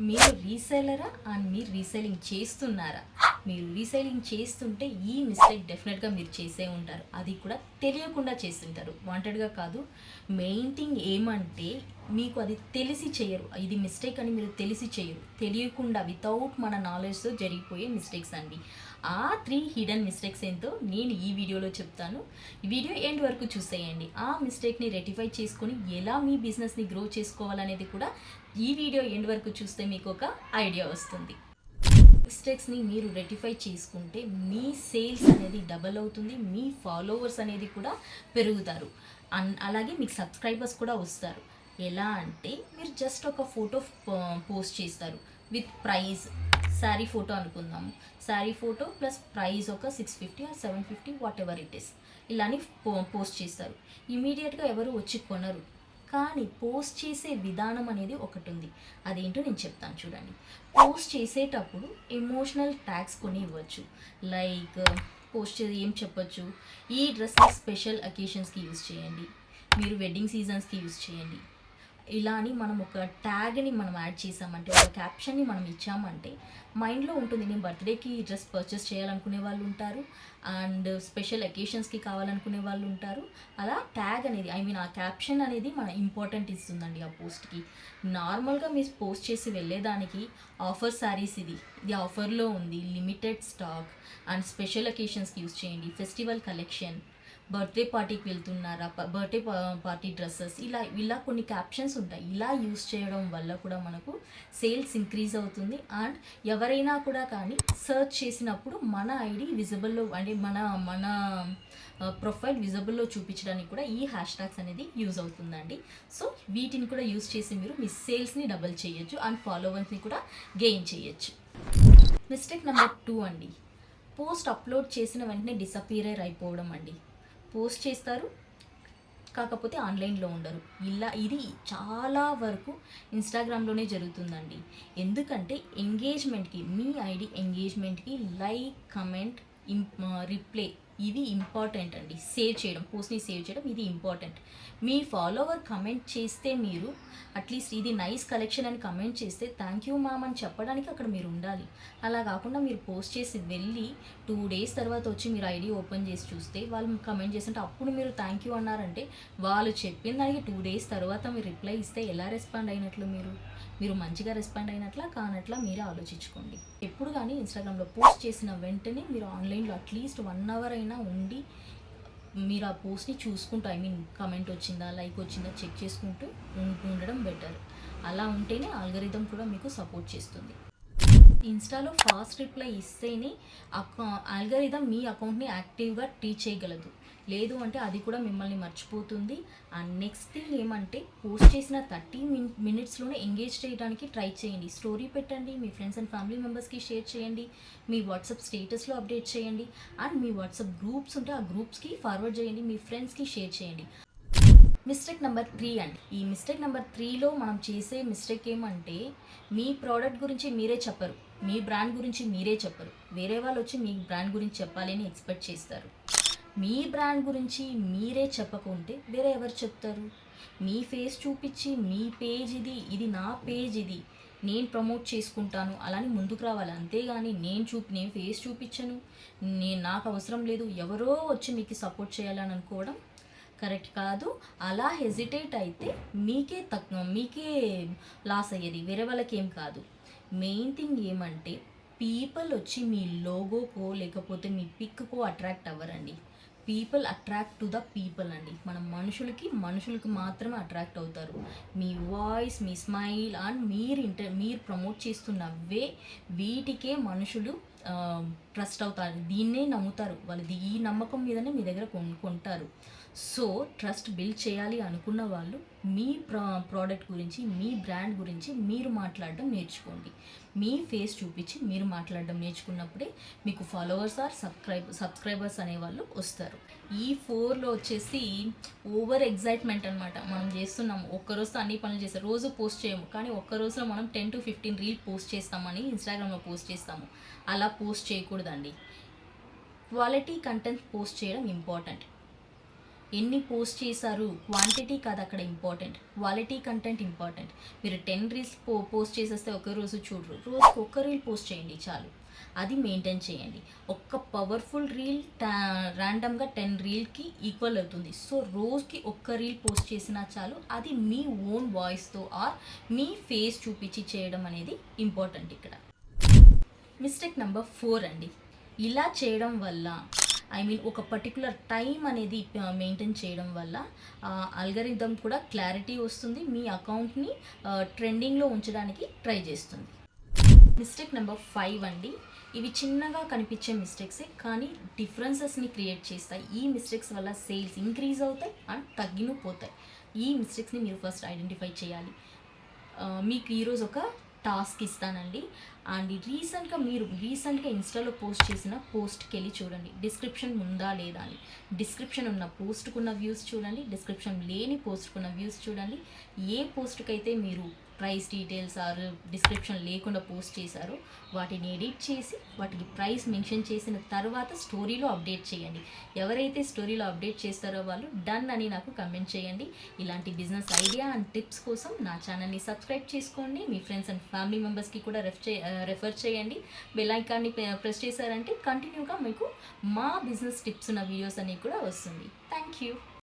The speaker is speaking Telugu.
మీరు రీసేలరా అండ్ మీరు రీసేలింగ్ చేస్తున్నారా? మీరు రీసేలింగ్ చేస్తుంటే ఈ మిస్టేక్ డెఫినెట్గా మీరు చేసే ఉంటారు. అది కూడా తెలియకుండా చేస్తుంటారు. వాంటెడ్గా కాదు. మెయిన్ థింగ్ ఏమంటే మీకు అది తెలిసి చేయరు. ఇది మిస్టేక్ అని మీరు తెలిసి చేయరు. తెలియకుండా వితౌట్ మన నాలెడ్జ్తో జరిగిపోయే మిస్టేక్స్ అండి. ఆ త్రీ హిడెన్ మిస్టేక్స్ ఏంటో నేను ఈ వీడియోలో చెప్తాను. వీడియో ఎండ్ వరకు చూసేయండి. ఆ మిస్టేక్ని రెటిఫై చేసుకొని ఎలా మీ బిజినెస్ని గ్రో చేసుకోవాలనేది కూడా ఈ వీడియో ఎండ్ వరకు చూస్తే మీకు ఒక ఐడియా వస్తుంది. మిస్టేక్స్ని మీరు రెటిఫై చేసుకుంటే మీ సేల్స్ అనేది డబల్ అవుతుంది మీ ఫాలోవర్స్ అనేది కూడా పెరుగుతారు. అన్ అలాగే మీకు సబ్స్క్రైబర్స్ కూడా వస్తారు. ఎలా అంటే మీరు జస్ట్ ఒక ఫోటో పోస్ట్ చేస్తారు. విత్ ప్రైజ్ శారీ ఫోటో అనుకుందాము. శారీ ఫోటో ప్లస్ ప్రైజ్ ఒక six fifty or seven fifty whatever it is ఇలాని post చేస్తారు. ఇమీడియట్గా ఎవరు వచ్చి కొనరు. కానీ పోస్ట్ చేసే విధానం అనేది ఒకటి ఉంది. అదేంటో నేను చెప్తాను చూడండి. పోస్ట్ చేసేటప్పుడు ఎమోషనల్ ట్యాగ్స్ కొని ఇవ్వచ్చు. లైక్ పోస్ట్ చేసి ఏం చెప్పొచ్చు? ఈ డ్రెస్ స్పెషల్ అకేషన్స్కి యూజ్ చేయండి. మీరు వెడ్డింగ్ సీజన్స్కి యూజ్ చేయండి. ఇలా అని మనం ఒక ట్యాగ్ని మనం యాడ్ చేసామంటే ఒక క్యాప్షన్ని మనం ఇచ్చామంటే మైండ్లో ఉంటుంది. నేను బర్త్డేకి డ్రెస్ పర్చేస్ చేయాలనుకునే వాళ్ళు ఉంటారు. అండ్ స్పెషల్ ఎకేషన్స్కి కావాలనుకునే వాళ్ళు ఉంటారు. అలా ట్యాగ్ అనేది ఐ మీన్ ఆ క్యాప్షన్ అనేది మన ఇంపార్టెంట్ ఇస్తుందండి ఆ పోస్ట్కి. నార్మల్గా మీరు పోస్ట్ చేసి వెళ్ళేదానికి ఆఫర్ శారీస్ ఇది. ఇది ఆఫర్లో ఉంది. లిమిటెడ్ స్టాక్ అండ్ స్పెషల్ ఎకేషన్స్కి యూస్ చేయండి. Festival collection. బర్త్డే పార్టీకి వెళ్తున్నారా? బర్త్డే పార్టీ డ్రెస్సెస్ ఇలా ఇలా కొన్ని క్యాప్షన్స్ ఉంటాయి. ఇలా యూస్ చేయడం వల్ల కూడా మనకు సేల్స్ ఇంక్రీజ్ అవుతుంది. అండ్ ఎవరైనా కూడా కానీ సర్చ్ చేసినప్పుడు మన ఐడి విజిబుల్లో అంటే మన మన ప్రొఫైల్ విజిబుల్లో చూపించడానికి కూడా ఈ హ్యాష్ ట్యాగ్స్ అనేది యూజ్ అవుతుందండి. సో వీటిని కూడా యూస్ చేసి మీరు మీ సేల్స్ని డబల్ చేయొచ్చు అండ్ ఫాలోవర్స్ని కూడా గెయిన్ చేయొచ్చు. మిస్టేక్ నెంబర్ టూ అండి. పోస్ట్ అప్లోడ్ చేసిన వెంటనే డిసపియర్ అయిపోవడం అండి. పోస్ట్ చేస్తారు. కాకపోతే ఆన్లైన్లో ఉండరు. ఇలా ఇది చాలా వరకు ఇన్స్టాగ్రామ్లోనే జరుగుతుందండి. ఎందుకంటే ఎంగేజ్మెంట్కి మీ ఐడి ఎంగేజ్మెంట్కి లైక్ కమెంట్ రిప్లై ఇది ఇంపార్టెంట్ అండి. సేవ్ చేయడం పోస్ట్ని సేవ్ చేయడం ఇది ఇంపార్టెంట్ మీ ఫాలోవర్ కమెంట్ చేస్తే మీరు అట్లీస్ట్ ఇది నైస్ కలెక్షన్ అని కమెంట్ చేస్తే థ్యాంక్ యూ మామ్ అని చెప్పడానికి అక్కడ మీరు ఉండాలి. అలా కాకుండా మీరు పోస్ట్ చేసి వెళ్ళి టూ డేస్ తర్వాత వచ్చి మీరు ఐడి ఓపెన్ చేసి చూస్తే వాళ్ళు కమెంట్ చేస్తుంటే అప్పుడు మీరు థ్యాంక్ యూ అన్నారంటే వాళ్ళు చెప్పిన దానికి టూ డేస్ తర్వాత మీరు రిప్లై ఇస్తే ఎలా రెస్పాండ్ అయినట్లు మీరు? మీరు మంచిగా రెస్పాండ్ అయినట్లా కానట్లా మీరే ఆలోచించుకోండి. ఎప్పుడు కానీ ఇన్స్టాగ్రామ్లో పోస్ట్ చేసిన వెంటనే మీరు ఆన్లైన్లో అట్లీస్ట్ వన్ అవర్ అయినా ఉండి మీరు ఆ పోస్ట్ని చూసుకుంటూ ఐ మీన్ కమెంట్ వచ్చిందా లైక్ వచ్చిందా చెక్ చేసుకుంటూ ఉండడం బెటర్ అలా ఉంటేనే ఆల్గరిథం కూడా మీకు సపోర్ట్ చేస్తుంది. ఇన్స్టాలో ఫాస్ట్ రిప్లై ఇస్తేనే అకౌ ఆల్గరిథం మీ అకౌంట్ని యాక్టివ్గా టీచ్ చేయగలదు. లేదు అంటే అది కూడా మిమ్మల్ని మర్చిపోతుంది. అండ్ నెక్స్ట్ థింగ్ ఏమంటే పోస్ట్ చేసిన థర్టీ మిన్ మినిట్స్లోనే ఎంగేజ్ చేయడానికి ట్రై చేయండి. స్టోరీ పెట్టండి మీ ఫ్రెండ్స్ అండ్ ఫ్యామిలీ మెంబర్స్కి షేర్ చేయండి మీ వాట్సాప్ స్టేటస్లో అప్డేట్ చేయండి అండ్ మీ వాట్సాప్ గ్రూప్స్ ఉంటే ఆ గ్రూప్స్కి ఫార్వర్డ్ చేయండి మీ ఫ్రెండ్స్కి షేర్ చేయండి. మిస్టేక్ నెంబర్ త్రీ అండి ఈ మిస్టేక్ నెంబర్ త్రీలో మనం చేసే మిస్టేక్ ఏమంటే మీ ప్రోడక్ట్ గురించి మీరే చెప్పరు. మీ బ్రాండ్ గురించి మీరే చెప్పరు. వేరే వాళ్ళు వచ్చి మీ బ్రాండ్ గురించి చెప్పాలి అని ఎక్స్పెక్ట్ చేస్తారు. మీ బ్రాండ్ గురించి మీరే చెప్పకుంటే వేరే ఎవరు చెప్తారు? మీ ఫేస్ చూపించి మీ పేజ్ ఇది ఇది నా పేజ్ ఇది. నేను ప్రమోట్ చేసుకుంటాను. అలానే ముందుకు రావాలి. అంతేగాని నేను చూపి నేను ఫేస్ చూపించను. నేను నాకు అవసరం లేదు. ఎవరో వచ్చి మీకు సపోర్ట్ చేయాలని అనుకోవడం కరెక్ట్ కాదు. అలా హెజిటేట్ అయితే మీకే తక్కువ మీకే లాస్ అయ్యేది. వేరే వాళ్ళకి ఏం కాదు. మెయిన్ థింగ్ ఏమంటే పీపుల్ వచ్చి మీ లోగోకో లేకపోతే మీ పిక్కకో attract అవ్వరండి. People attract to the people అండి. మనం మనుషులకి మనుషులకి మాత్రమే అట్రాక్ట్ అవుతారు. మీ వాయిస్ మీ స్మైల్ అండ్ మీరు ఇంటర్ మీరు ప్రమోట్ చేస్తున్న వే వీటికే మనుషులు ట్రస్ట్ అవుతారు. దీన్నే నమ్ముతారు. వాళ్ళు ఈ నమ్మకం మీదనే మీ దగ్గర కొనుక్కుంటారు కొంటారు. సో ట్రస్ట్ బిల్డ్ చేయాలి అనుకున్న వాళ్ళు మీ ప్రా ప్రోడక్ట్ గురించి మీ బ్రాండ్ గురించి మీరు మాట్లాడడం నేర్చుకోండి. మీ ఫేస్ చూపించి మీరు మాట్లాడడం నేర్చుకున్నప్పుడే మీకు ఫాలోవర్స్ ఆర్ సబ్స్క్రైబ్ సబ్స్క్రైబర్స్ అనేవాళ్ళు వస్తారు. ఈ ఫోర్లో వచ్చేసి ఓవర్ ఎగ్జైట్మెంట్ అనమాట మనం చేస్తున్నాము. ఒక్కరోజుతో అన్ని పనులు చేస్తాం రోజు పోస్ట్ చేయము. కానీ ఒక్క రోజులో మనం ten to fifteen reel post చేస్తామని ఇన్స్టాగ్రామ్లో పోస్ట్ చేస్తాము. అలా పోస్ట్ చేయకూడదండి. క్వాలిటీ కంటెంట్ పోస్ట్ చేయడం ఇంపార్టెంట్. ఎన్ని పోస్ట్ చేశారు? క్వాంటిటీ కాదు అక్కడ ఇంపార్టెంట్. Quality content important. మీరు టెన్ రీల్స్ పో పోస్ట్ చేసేస్తే ఒక రోజు చూడరు. రోజుకి ఒక్క రీల్ పోస్ట్ చేయండి చాలు. అది మెయింటైన్ చేయండి. ఒక్క పవర్ఫుల్ రీల్ ర్యాండమ్గా టెన్ రీల్కి ఈక్వల్ అవుతుంది. సో రోజుకి ఒక్క రీల్ పోస్ట్ చేసినా చాలు. అది మీ ఓన్ వాయిస్తో ఆర్ మీ ఫేస్ చూపించి చేయడం అనేది ఇంపార్టెంట్ ఇక్కడ. మిస్టేక్ నెంబర్ ఫోర్ అండి. ఇలా చేయడం వల్ల ఐ మీన్ ఒక పర్టికులర్ టైం అనేది మెయింటైన్ చేయడం వల్ల అల్గరిథం కూడా క్లారిటీ వస్తుంది మీ అకౌంట్ని ట్రెండింగ్లో ఉంచడానికి ట్రై చేస్తుంది. మిస్టేక్ నెంబర్ ఫైవ్ అండి. ఇవి చిన్నగా కనిపించే మిస్టేక్సే కానీ డిఫరెన్సెస్ని క్రియేట్ చేస్తాయి. ఈ మిస్టేక్స్ వల్ల సేల్స్ ఇంక్రీజ్ అవుతాయి అండ్ తగ్గిన పోతాయి ఈ మిస్టేక్స్ని మీరు ఫస్ట్ ఐడెంటిఫై చేయాలి. మీకు ఈరోజు ఒక టాస్క్ ఇస్తానండి. అండ్ రీసెంట్గా మీరు రీసెంట్గా ఇన్స్టాలో పోస్ట్ చేసిన పోస్ట్కి వెళ్ళి చూడండి. డిస్క్రిప్షన్ ఉందా లేదా అని. డిస్క్రిప్షన్ ఉన్న పోస్ట్కున్న వ్యూస్ చూడండి. డిస్క్రిప్షన్ లేని పోస్ట్కున్న వ్యూస్ చూడండి. ఏ పోస్ట్కి అయితే మీరు ప్రైస్ డీటెయిల్స్ ఆర్ డిస్క్రిప్షన్ లేకుండా పోస్ట్ చేశారు. వాటిని ఎడిట్ చేసి వాటికి ప్రైస్ మెన్షన్ చేసిన తర్వాత స్టోరీలో అప్డేట్ చేయండి. ఎవరైతే స్టోరీలో అప్డేట్ చేస్తారో వాళ్ళు డన్ అని నాకు కమెంట్ చేయండి. ఇలాంటి బిజినెస్ ఐడియా అండ్ టిప్స్ కోసం నా ఛానల్ని సబ్స్క్రైబ్ చేసుకోండి. మీ ఫ్రెండ్స్ అండ్ ఫ్యామిలీ మెంబర్స్కి కూడా రెఫ్ చే రెఫర్ చేయండి. బెల్ ఐకాన్ని ప్రెస్ చేశారంటే కంటిన్యూగా మీకు మా బిజినెస్ టిప్స్ ఉన్న వీడియోస్ అనేవి కూడా వస్తుంది. Thank you